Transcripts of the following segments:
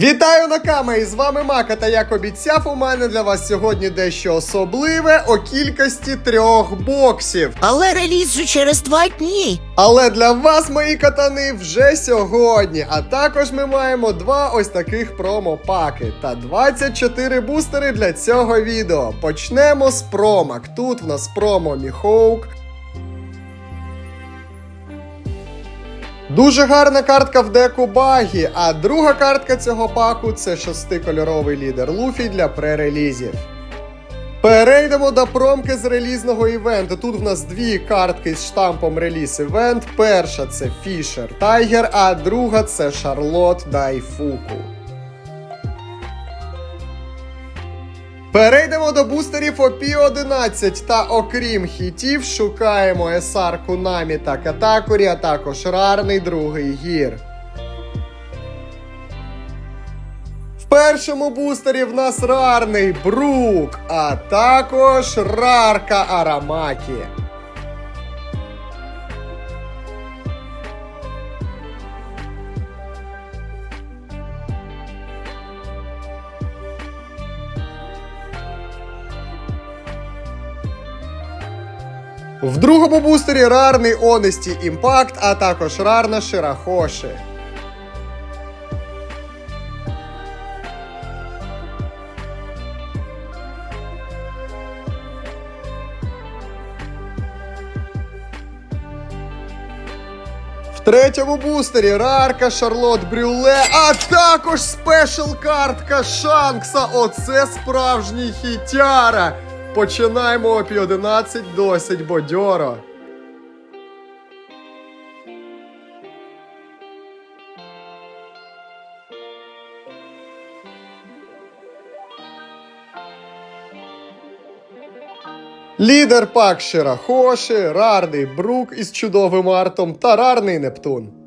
Вітаю Накама! І з вами Мака. Та як обіцяв, у мене для вас сьогодні дещо особливе о кількості трьох боксів. Але релізу через два дні. Але для вас, мої катани, вже сьогодні. А також ми маємо два ось таких промо-паки та 24 бустери для цього відео. Почнемо з промок. Тут в нас промо Міхоук. Дуже гарна картка в деку Багі, а друга картка цього паку це шестикольоровий лідер Луфі для пререлізів. Перейдемо до промки з релізного івенту. Тут в нас дві картки з штампом реліз івент. Перша це Фішер Тайгер, а друга це Шарлот Дайфуку. Перейдемо до бустерів ОПІ-11 та окрім хітів шукаємо SR Кунамі та Катакурі, а також рарний другий гір. В першому бустері в нас рарний Брук, а також рарка Арамакі. В другому бустері рарний Honesty Impact, а також рарна Ширахоші. В третьому бустері рарка Шарлот Брюле, а також спешл картка Шанкса. Оце справжній хітяра. Починаємо о 11 досить бодьоро. Лідер пак Ширахоші, рарний Брук із чудовим артом та рарний Нептун.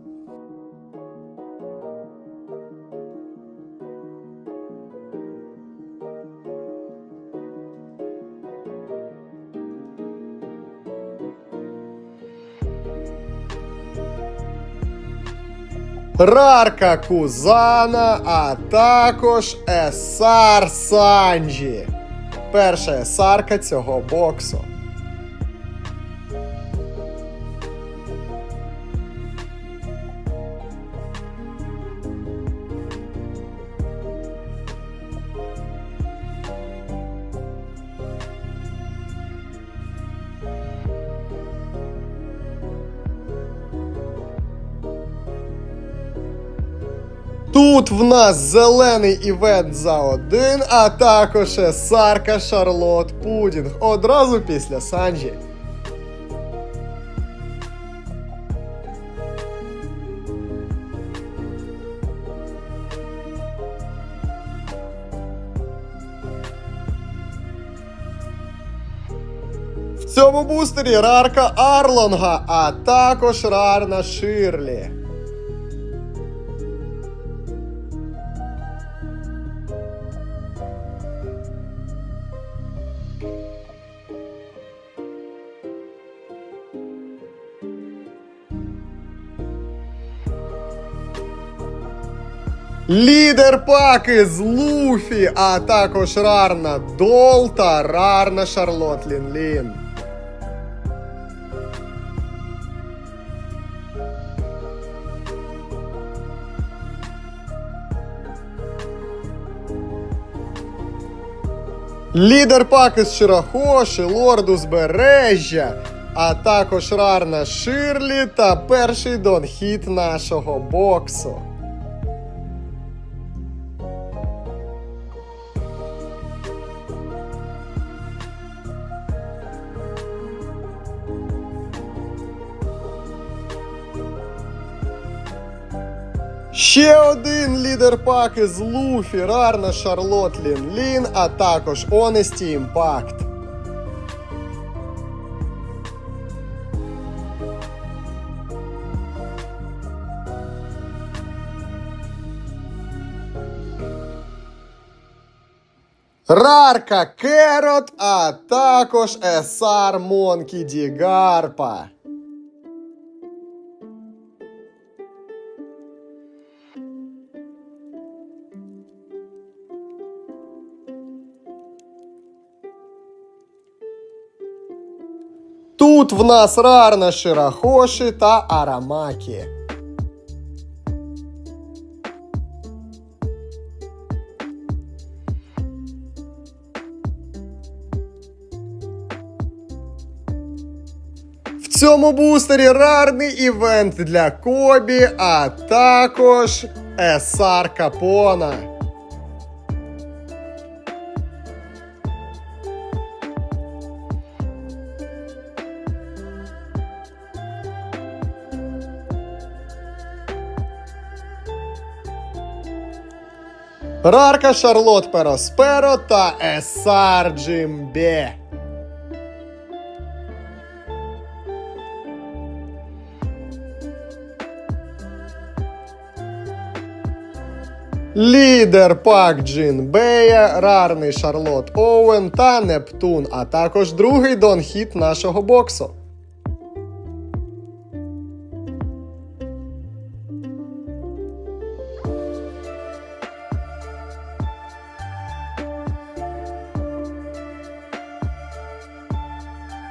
Рарка Кузана, а також Есар Санджі. Перша есарка цього боксу. Тут в нас зелений івент за один, а також Сарка Шарлот Пудінг одразу після Санджі. В цьому бустері рарка Арлонга, а також рарна Ширлі. Лідер паки з Луфі, а також рарна Дол та рарна Шарлот Лін-Лін. Лідер паки з Широхоші, лорд узбережжя, а також рарна Ширлі та перший донхіт нашого боксу. Ще один лідер паки з Луфі, рарна Шарлот Лін Лін, а також Honesty Impact. Рарка Керот, а також Есар Монкі Дігарпа. Тут в нас рарна Ширахоші та Арамакі. В цьому бустері рарний івент для Кобі, а також Есар Капона. Рарка Шарлот Перосперо та Есар Джимбе. Лідер Пак Джин Бея, рарний Шарлот Оуен та Нептун, а також другий донхіт нашого боксу.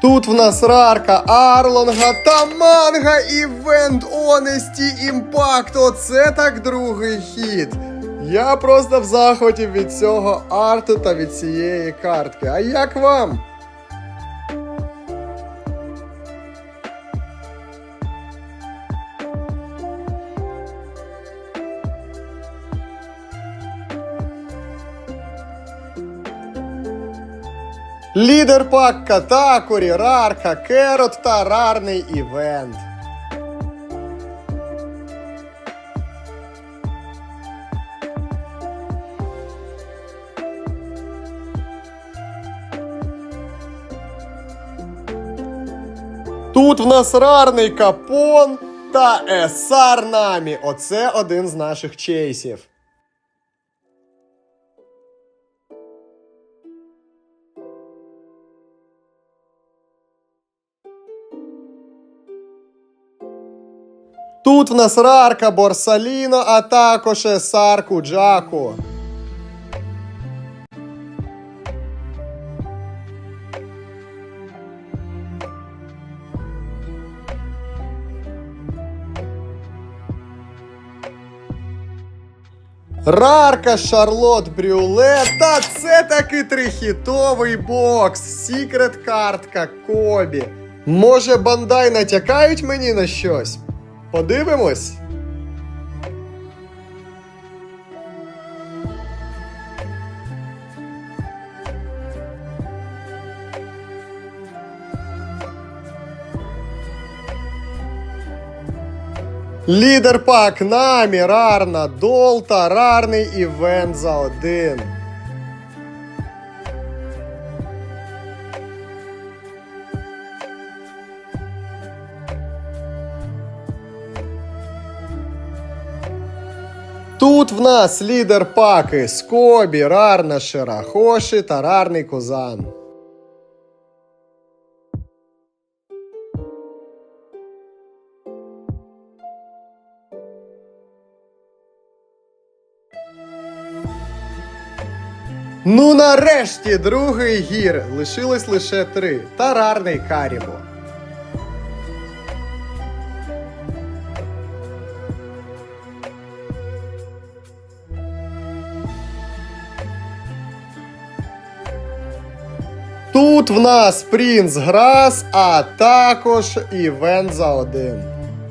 Тут в нас рарка Арлонга Таманга, Івент Онесті Імпакт. Оце так другий хід. Я просто в захваті від цього арту та від цієї картки. А як вам? Лідер пак Катакурі, Рарка, Керот та рарний івент. Тут в нас рарний капон та Есар Намі. Оце один з наших чейсів. Тут в нас рарка Борсаліно, а також Есар Куджаку. Рарка Шарлот Брюле, та це таки трихітовий бокс. Сікрет картка Кобі. Може, бандай натякають мені на щось? Подивимось. Лідер пак намі, рарна, долта, рарний івент за один. Тут в нас лідер паки Скобі, рарна Ширахоші та рарний Козан. Ну нарешті другий гір. Лишилось лише три. Та рарний Карібо. Тут в нас Принц Грас, а також івент за один.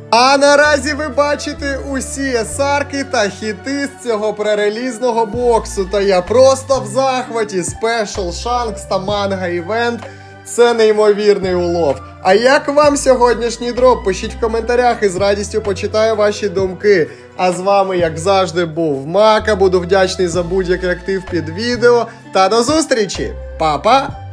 А наразі ви бачите усі есарки та хіти з цього пререлізного боксу. Та я просто в захваті. Спешл Шанкс та манга івент. Це неймовірний улов. А як вам сьогоднішній дроп? Пишіть в коментарях і з радістю почитаю ваші думки. А з вами, як завжди, був Мака. Буду вдячний за будь-який актив під відео. Та до зустрічі! Па-па!